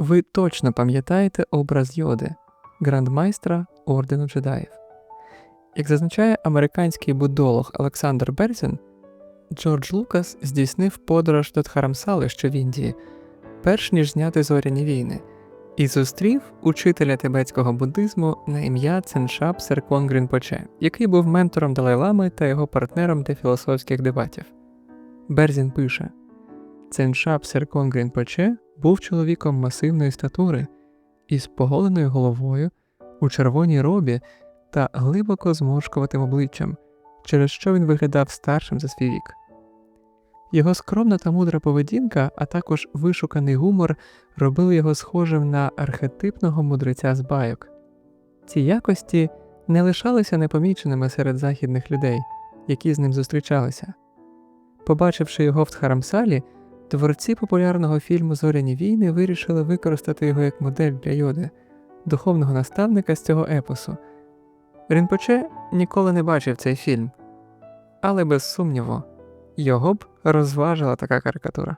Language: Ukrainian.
ви точно пам'ятаєте образ Йоди, грандмайстра ордену джедаїв. Як зазначає американський будолог Олександр Берзін, Джордж Лукас здійснив подорож до Дхарамсали, що в Індії, перш ніж зняти зоряні війни, і зустрів учителя тибетського буддизму на ім'я Ценшап Серкон Грінпоче, який був ментором Далай-Лами та його партнером для філософських дебатів. Берзін пише: Ценшап Серкон Грінпоче був чоловіком масивної статури із поголеною головою у червоній робі та глибоко зморшкуватим обличчям, через що він виглядав старшим за свій вік. Його скромна та мудра поведінка, а також вишуканий гумор робили його схожим на архетипного мудреця з байок. Ці якості не лишалися непоміченими серед західних людей, які з ним зустрічалися. Побачивши його в Тхарамсалі, творці популярного фільму Зоряні війни вирішили використати його як модель для йоди, духовного наставника з цього епосу. Рінпоче ніколи не бачив цей фільм, але без сумніву, його б розважила така карикатура.